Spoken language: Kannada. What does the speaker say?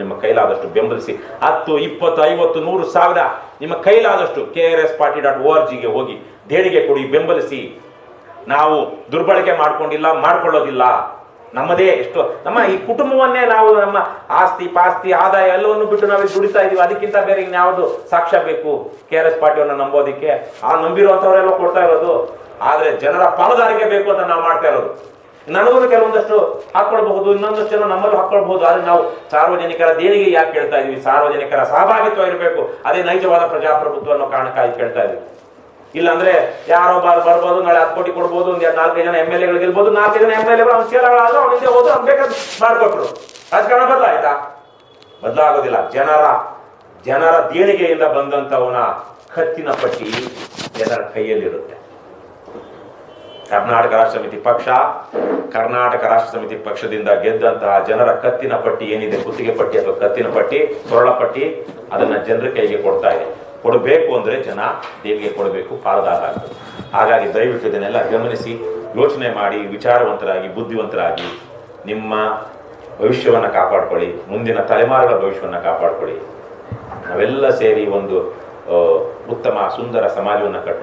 ನಿಮ್ಮ ಕೈಲಾದಷ್ಟು ಬೆಂಬಲಿಸಿ. ಹತ್ತು, ಇಪ್ಪತ್ತು, ಐವತ್ತು, ನೂರು ಸಾವಿರ ನಿಮ್ಮ ಕೈಲಾದಷ್ಟು K R S party dot O R ಜಿಗೆ ಹೋಗಿ ದೇಣಿಗೆ ಕೊಡಿ, ಬೆಂಬಲಿಸಿ. ನಾವು ದುರ್ಬಳಕೆ ಮಾಡ್ಕೊಂಡಿಲ್ಲ, ಮಾಡ್ಕೊಳ್ಳೋದಿಲ್ಲ. ನಮ್ಮದೇ ಎಷ್ಟು, ನಮ್ಮ ಈ ಕುಟುಂಬವನ್ನೇ ನಾವು ನಮ್ಮ ಆಸ್ತಿ, ಪಾಸ್ತಿ, ಆದಾಯ ಎಲ್ಲವನ್ನು ಬಿಟ್ಟು ನಾವು ದುಡಿತಾ ಇದೀವಿ. ಅದಕ್ಕಿಂತ ಬೇರೆ ಇನ್ಯಾವುದು ಸಾಕ್ಷ್ಯ ಬೇಕು? ಕೆ ಆರ್ ಎಸ್ ಪಾರ್ಟಿಯನ್ನು ನಂಬೋದಿಕ್ಕೆ? ಆ ನಂಬಿರುವಂತವರೆಲ್ಲ ಕೊಡ್ತಾ ಇರೋದು. ಆದ್ರೆ ಜನರ ಪಾಲುದಾರಿಕೆ ಬೇಕು ಅಂತ ನಾವು ಮಾಡ್ತಾ ಇರೋದು. ನನಗೂ ಕೆಲವೊಂದಷ್ಟು ಹಾಕೊಳ್ಬಹುದು, ಇನ್ನೊಂದಷ್ಟು ಜನ ನಮ್ಮಲ್ಲೂ ಹಾಕೊಳ್ಬಹುದು. ಆದ್ರೆ ನಾವು ಸಾರ್ವಜನಿಕರ ದೇಣಿಗೆ ಯಾಕೆ ಕೇಳ್ತಾ ಇದೀವಿ ಸಾರ್ವಜನಿಕರ ಸಹಭಾಗಿತ್ವ ಇರಬೇಕು. ಅದೇ ನೈಜವಾದ ಪ್ರಜಾಪ್ರಭುತ್ವ ಅನ್ನೋ ಕಾರಣಕ್ಕಾಗಿ ಕೇಳ್ತಾ ಇದೀವಿ ಇಲ್ಲಾಂದ್ರೆ ಯಾರೋ ಬಾರ್ ಬರ್ಬೋದು, ನಾಳೆ ಹತ್ತು ಕೋಟಿ ಕೊಡ್ಬೋದು, ಒಂದ್ ನಾಲ್ಕು ಜನ ಎಂ ಎಲ್ ಎಗಳು ಇರ್ಬೋದು ನಾಲ್ಕು ಜನ ಎಂ ಎಲ್ ಎಗಳು ಅವ್ನ ಅವ್ನ ಹಿಂದೆ ಹೋದ್ರು ಅವ್ನು ಬೇಕಾದ್ರೆ ಮಾಡ್ಕೊಟ್ರು. ರಾಜಕಾರಣ ಬದಲಾಯ್ತಾ? ಬದಲಾಗೋದಿಲ್ಲ. ಜನರ ಜನರ ದೇಣಿಗೆಯಿಂದ ಬಂದಂತವನ ಕತ್ತಿನ ಪಟ್ಟಿ ಜನರ ಕೈಯಲ್ಲಿರುತ್ತೆ. ಕರ್ನಾಟಕ ರಾಷ್ಟ್ರ ಸಮಿತಿ ಪಕ್ಷ, ಕರ್ನಾಟಕ ರಾಷ್ಟ್ರ ಸಮಿತಿ ಪಕ್ಷದಿಂದ ಗೆದ್ದಂತಹ ಜನರ ಕತ್ತಿನ ಪಟ್ಟಿ ಏನಿದೆ, ಕುತ್ತಿಗೆ ಪಟ್ಟಿ ಅಥವಾ ಕತ್ತಿನ ಪಟ್ಟಿ ಕೊರಳ ಪಟ್ಟಿ, ಅದನ್ನ ಜನರ ಕೈಗೆ ಕೊಡ್ತಾ ಇದೆ. ಕೊಡಬೇಕು ಅಂದ್ರೆ ಜನ ದೇವಿಗೆ ಕೊಡಬೇಕು, ಪಾಲುದಾರ ಆಗ್ತದೆ ಹಾಗಾಗಿ ದಯವಿಟ್ಟು ಇದನ್ನೆಲ್ಲ ಗಮನಿಸಿ, ಯೋಚನೆ ಮಾಡಿ, ವಿಚಾರವಂತರಾಗಿ, ಬುದ್ಧಿವಂತರಾಗಿ ನಿಮ್ಮ ಭವಿಷ್ಯವನ್ನ ಕಾಪಾಡ್ಕೊಳ್ಳಿ, ಮುಂದಿನ ತಲೆಮಾರುಗಳ ಭವಿಷ್ಯವನ್ನ ಕಾಪಾಡ್ಕೊಳ್ಳಿ. ನಾವೆಲ್ಲ ಸೇರಿ ಒಂದು ಉತ್ತಮ, ಸುಂದರ ಸಮಾಜವನ್ನು ಕಟ್ಟೋಣ